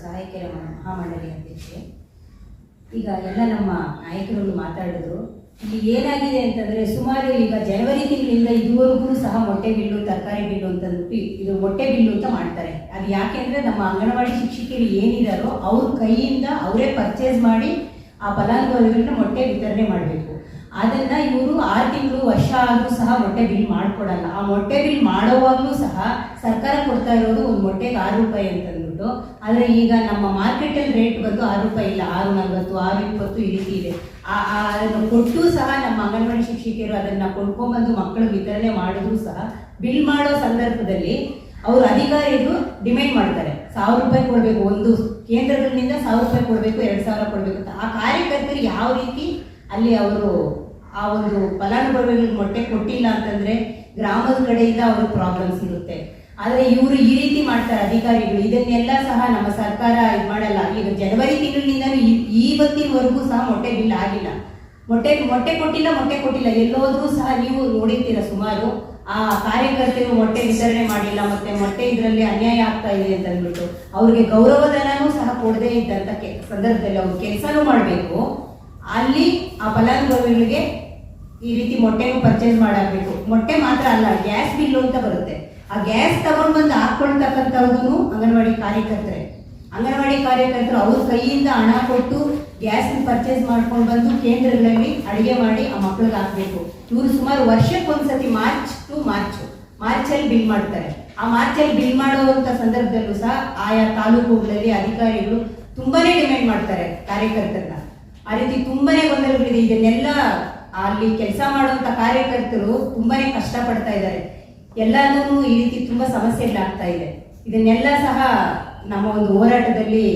ಸಹಾಯಕಿಯರ ಮಹಾಮಂಡಳಿ ಅಧ್ಯಕ್ಷೆ ಈಗ ಎಲ್ಲ ನಮ್ಮ ನಾಯಕರು ಮಾತಾಡಿದ್ರು. ಇಲ್ಲಿ ಏನಾಗಿದೆ ಅಂತಂದ್ರೆ ಸುಮಾರು ಈಗ ಜನವರಿ ತಿಂಗಳಿಂದ ಇದುವರೆಗೂ ಸಹ ಮೊಟ್ಟೆ ಬಿಲ್ಲು, ತರಕಾರಿ ಬಿಲ್ಲು ಅಂತ ಇದು ಮೊಟ್ಟೆ ಬಿಲ್ಲು ಅಂತ ಮಾಡ್ತಾರೆ. ಅದು ಯಾಕೆಂದ್ರೆ ನಮ್ಮ ಅಂಗನವಾಡಿ ಶಿಕ್ಷಕಿಯರು ಏನಿದಾರೋ ಅವ್ರ ಕೈಯಿಂದ ಅವರೇ ಪರ್ಚೇಸ್ ಮಾಡಿ ಆ ಫಲಾನುಭವಿಗಳನ್ನ ಮೊಟ್ಟೆ ವಿತರಣೆ ಮಾಡಬೇಕು. ಅದನ್ನ ಇವರು ಆರು ತಿಂಗಳು, ವರ್ಷ ಆದರೂ ಸಹ ಮೊಟ್ಟೆ ಬಿಲ್ ಮಾಡಿಕೊಡಲ್ಲ. ಆ ಮೊಟ್ಟೆ ಬಿಲ್ ಮಾಡೋವಾಗಲೂ ಸಹ ಸರ್ಕಾರ ಕೊಡ್ತಾ ಇರೋದು ಒಂದು ಮೊಟ್ಟೆಗೆ ಆರು ರೂಪಾಯಿ ಅಂತ ಅಂದ್ಬಿಟ್ಟು ಆದರೆ ಈಗ ನಮ್ಮ ಮಾರ್ಕೆಟಲ್ಲಿ ರೇಟ್ ಬಂದು ಆರು ರೂಪಾಯಿ ಇಲ್ಲ, ಆರು ನಲ್ವತ್ತು, ಆರು ಇಪ್ಪತ್ತು ಈ ರೀತಿ ಇದೆ. ಅದನ್ನು ಕೊಟ್ಟು ಸಹ ನಮ್ಮ ಅಂಗನವಾಡಿ ಶಿಕ್ಷಕಿಯರು ಅದನ್ನ ಕೊಂಡ್ಕೊಂಡ್ಬಂದು ಮಕ್ಕಳು ವಿತರಣೆ ಮಾಡಿದ್ರು ಸಹ ಬಿಲ್ ಮಾಡೋ ಸಂದರ್ಭದಲ್ಲಿ ಅವರು ಅಧಿಕಾರಿಗಳು ಡಿಮ್ಯಾಂಡ್ ಮಾಡ್ತಾರೆ. ಸಾವಿರ ರೂಪಾಯಿ ಕೊಡಬೇಕು, ಒಂದು ಕೇಂದ್ರಗಳಿಂದ ಸಾವಿರ ರೂಪಾಯಿ ಕೊಡಬೇಕು, ಎರಡು ಸಾವಿರ ಕೊಡಬೇಕು ಅಂತ. ಆ ಕಾರ್ಯಕರ್ತರು ಯಾವ ರೀತಿ ಅಲ್ಲಿ ಅವರು ಆ ಒಂದು ಫಲಾನುಭವಿಗಳಿಗೆ ಮೊಟ್ಟೆ ಕೊಟ್ಟಿಲ್ಲ ಅಂತಂದ್ರೆ ಗ್ರಾಮದ ಕಡೆಯಿಂದ ಅವ್ರಿಗೆ ಪ್ರಾಬ್ಲಮ್ಸ್ ಇರುತ್ತೆ. ಆದರೆ ಇವರು ಈ ರೀತಿ ಮಾಡ್ತಾರೆ, ಅಧಿಕಾರಿಗಳು. ಇದನ್ನೆಲ್ಲ ಸಹ ನಮ್ಮ ಸರ್ಕಾರ ಇದು ಮಾಡಲ್ಲ. ಈಗ ಜನವರಿ ತಿಂಗಳಿನಿಂದ ಇವತ್ತಿನವರೆಗೂ ಸಹ ಮೊಟ್ಟೆ ಬಿಲ್ ಆಗಿಲ್ಲ. ಮೊಟ್ಟೆ ಮೊಟ್ಟೆ ಕೊಟ್ಟಿಲ್ಲ ಮೊಟ್ಟೆ ಕೊಟ್ಟಿಲ್ಲ. ಎಲ್ಲೋದ್ರೂ ಸಹ ನೀವು ನೋಡಿರ್ತೀರ ಸುಮಾರು. ಆ ಕಾರ್ಯಕರ್ತರು ಮೊಟ್ಟೆ ವಿತರಣೆ ಮಾಡಿಲ್ಲ ಮತ್ತೆ ಮೊಟ್ಟೆ ಇದರಲ್ಲಿ ಅನ್ಯಾಯ ಆಗ್ತಾ ಇದೆ ಅಂತ ಅಂದ್ಬಿಟ್ಟು. ಅವ್ರಿಗೆ ಗೌರವಧನನೂ ಸಹ ಕೊಡದೇ ಇದ್ದಂತ ಸಂದರ್ಭದಲ್ಲಿ ಅವ್ರು ಕೆಲಸನೂ ಮಾಡಬೇಕು. ಅಲ್ಲಿ ಆ ಫಲಾನುಭವಿಗಳಿಗೆ ಈ ರೀತಿ ಮೊಟ್ಟೆನೂ ಪರ್ಚೇಸ್ ಮಾಡಬೇಕು. ಮೊಟ್ಟೆ ಮಾತ್ರ ಅಲ್ಲ ಗ್ಯಾಸ್ ಬಿಲ್ಲು ಅಂತ ಬರುತ್ತೆ. ಆ ಗ್ಯಾಸ್ ತಗೊಂಡ್ ಬಂದು ಹಾಕೊಳ್ತಕ್ಕಂಥವ್ರು ಅಂಗನವಾಡಿ ಕಾರ್ಯಕರ್ತರೆ. ಅಂಗನವಾಡಿ ಕಾರ್ಯಕರ್ತರು ಅವ್ರ ಕೈಯಿಂದ ಹಣ ಕೊಟ್ಟು ಗ್ಯಾಸ್ ಪರ್ಚೇಸ್ ಮಾಡ್ಕೊಂಡು ಬಂದು ಕೇಂದ್ರಗಳಲ್ಲಿ ಅಡಿಗೆ ಮಾಡಿ ಆ ಮಕ್ಳಿಗೆ ಹಾಕ್ಬೇಕು. ಇವರು ಸುಮಾರು ವರ್ಷಕ್ಕೊಂದ್ಸತಿ ಮಾರ್ಚ್ ಟು ಮಾರ್ಚ್ ಮಾರ್ಚಲ್ಲಿ ಬಿಲ್ ಮಾಡ್ತಾರೆ. ಆ ಮಾರ್ಚಲ್ಲಿ ಬಿಲ್ ಮಾಡುವಂತ ಸಂದರ್ಭದಲ್ಲೂ ಸಹ ಆಯಾ ತಾಲೂಕುಗಳಲ್ಲಿ ಅಧಿಕಾರಿಗಳು ತುಂಬಾನೇ ಡಿಮ್ಯಾಂಡ್ ಮಾಡ್ತಾರೆ ಕಾರ್ಯಕರ್ತರನ್ನ. ಆ ರೀತಿ ತುಂಬಾನೇ ಗೊಂದಲಗಳಿದೆ. ಇದನ್ನೆಲ್ಲ ಅಲ್ಲಿ ಕೆಲಸ ಮಾಡುವಂತ ಕಾರ್ಯಕರ್ತರು ತುಂಬಾನೇ ಕಷ್ಟ ಪಡ್ತಾ ಇದ್ದಾರೆ. ಎಲ್ಲಾನು ಈ ರೀತಿ ತುಂಬಾ ಸಮಸ್ಯೆಗಳಾಗ್ತಾ ಇದೆ. ಇದನ್ನೆಲ್ಲ ಸಹ ನಮ್ಮ ಒಂದು ಹೋರಾಟದಲ್ಲಿ,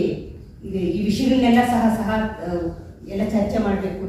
ಈ ವಿಷಯಗಳನ್ನೆಲ್ಲ ಸಹ ಸಹ ಎಲ್ಲ ಚರ್ಚೆ ಮಾಡಬೇಕು.